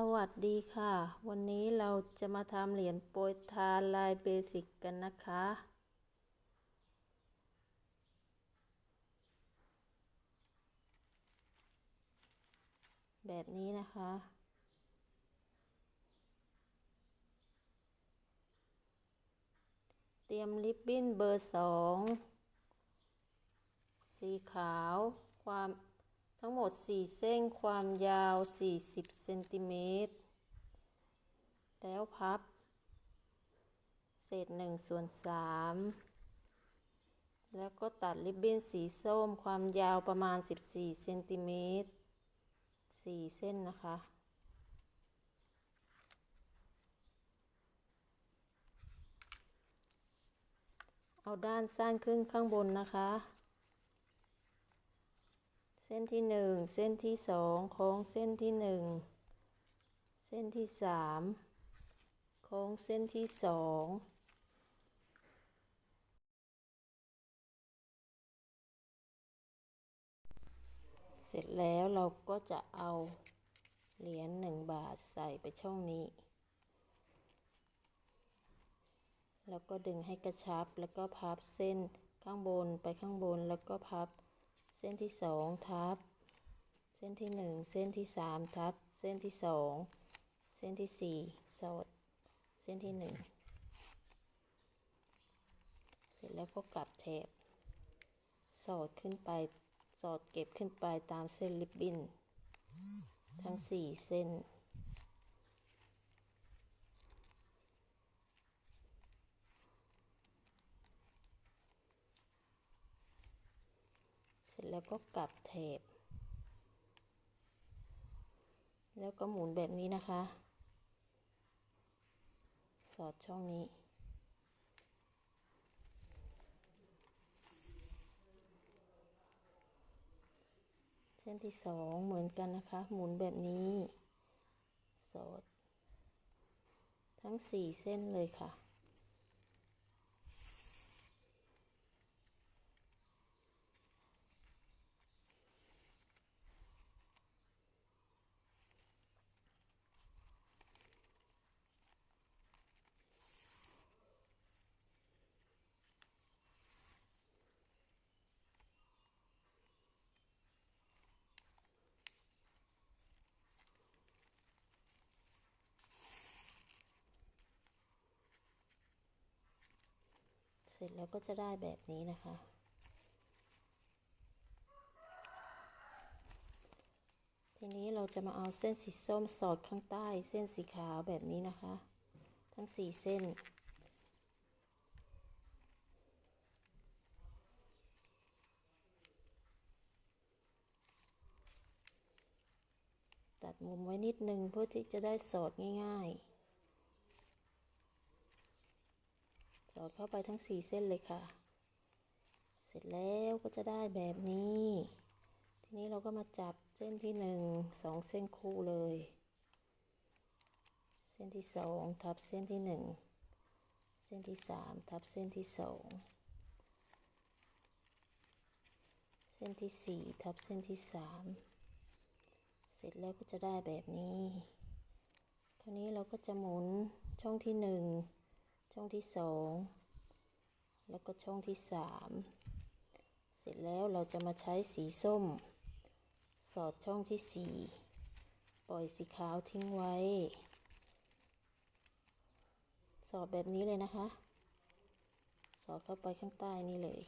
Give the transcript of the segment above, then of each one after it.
สวัสดีค่ะ วันนี้เราจะมาทำเหรียญโปรยทานลายเบสิกกันนะคะ แบบนี้นะคะ เตรียมริบบิ้นเบอร์สอง สีขาวความ ทั้งหมด 4 เส้นความยาว 40 เซนติเมตร แล้วพับ เศษ1ส่วน3แล้วก็ตัดริบบิ้นสีส้มความยาวประมาณ 14 เซนติเมตร 4 เส้นนะคะเอาด้านสั้นขึ้นข้างบนนะคะ เส้นที่หนึ่งเส้นที่สองโค้งเส้นที่หนึ่งเส้นที่สามโค้งเส้นที่สองเสร็จแล้วเราก็จะเอาเหรียญหนึ่งบาทใส่ไปช่องนี้ แล้วก็ดึงให้กระชับแล้วก็พับเส้นข้างบนไปข้างบนแล้วก็พับ เส้นที่สองทับ เส้นที่หนึ่งเส้นที่สามทับ เส้นที่สองเส้นที่สี่สอด เส้นที่หนึ่งเสร็จแล้วก็กลับแถบ สอดขึ้นไป สอดเก็บขึ้นไปตามเส้นริบบิ้น ทั้งสี่เส้น ร็จแล้วก็กลับแถบ แล้วก็หมุนแบบนี้นะคะ สอดช่องนี้ เส้นที่สองเหมือนกันนะคะ หมุนแบบนี้ สอด ทั้งสี่เส้นเลยค่ะ เสร็จแล้วก็จะได้แบบนี้นะคะ ทีนี้เราจะมาเอาเส้นสีส้มสอดข้างใต้เส้นสีขาวแบบนี้นะคะ ทั้งสี่เส้น ตัดมุมไว้นิดนึงเพื่อที่จะได้สอดง่าย ๆ อดเข้าไปทั้งสี่เส้นเลยค่ะ เสร็จแล้วก็จะได้แบบนี้ ทีนี้เราก็มาจับเส้นที่หนึ่งสองเส้นคู่เลย เส้นที่สองทับเส้นที่หนึ่งเส้นที่สามทับเส้นที่สองเส้นที่สี่ทับเส้นที่สามเสร็จแล้วก็จะได้แบบนี้คราวนี้เราก็จะหมุนช่องที่หนึ่ง ช่องที่สองแล้วก็ช่องที่สามเสร็จแล้วเราจะมาใช้สีส้ม สอดช่องที่สี่ปล่อยสีขาวทิ้งไว้ สอดแบบนี้เลยนะคะ สอดเข้าไปข้างใต้นี่เลย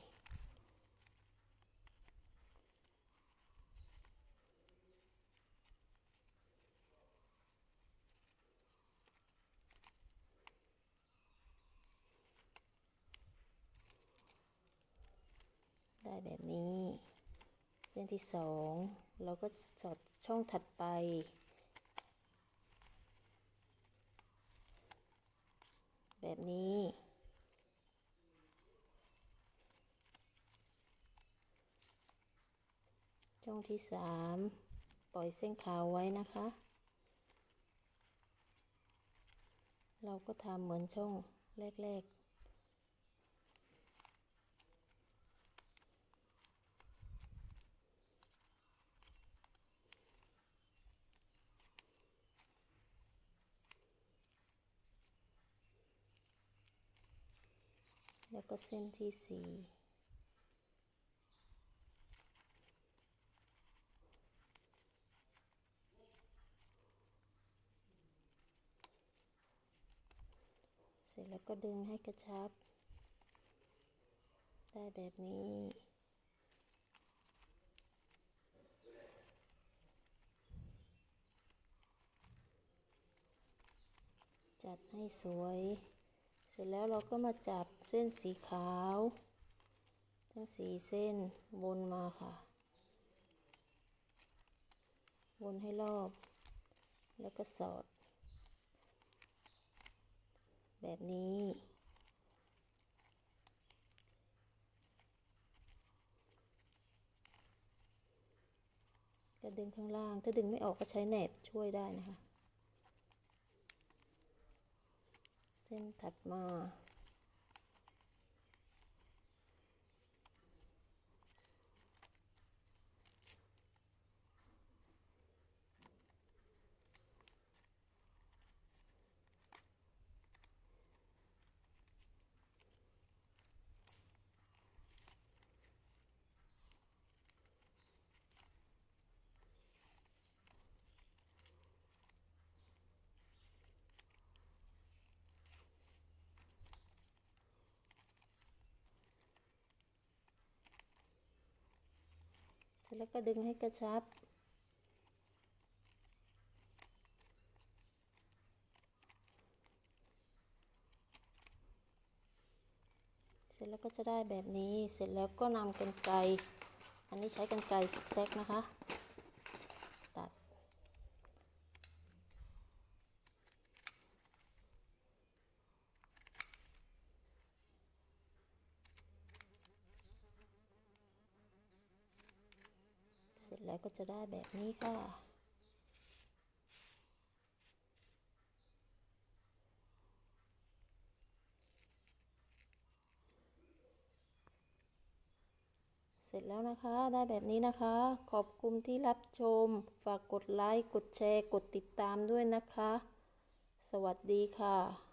ได้แบบนี้ เส้นที่สองเราก็สอดช่องถัดไป แบบนี้ช่องที่สามปล่อยเส้นขาวไว้นะคะ เราก็ทำเหมือนช่องแรก ๆ แล้วก็เส้นที่สี่เสร็จแล้วก็ดึงให้กระชับ ได้แบบนี้จัดให้สวย ร็จแล้วเราก็มาจับเส้นสีขาว ทั้งสี่เส้นวนมาค่ะ วนให้รอบ แล้วก็สอด แบบนี้ก็ดึงข้างล่าง ถ้าดึงไม่ออกก็ใช้แหนบช่วยได้นะคะ เส้นถัดมา ร็จแล้วก็ดึงให้กระชับ เสร็จแล้วก็จะได้แบบนี้ เสร็จแล้วก็นำกันไกอันนี้ใช้กันไกรซิกแซกนะคะ ตัด เสร็ จแล้วก็จะได้แบบนี้ค่ะ เสร็จแล้วนะคะ ได้แบบนี้นะคะ ขอบคุณที่รับชม ฝากกดไลค์ กดแชร์ กดติดตามด้วยนะคะ สวัสดีค่ะ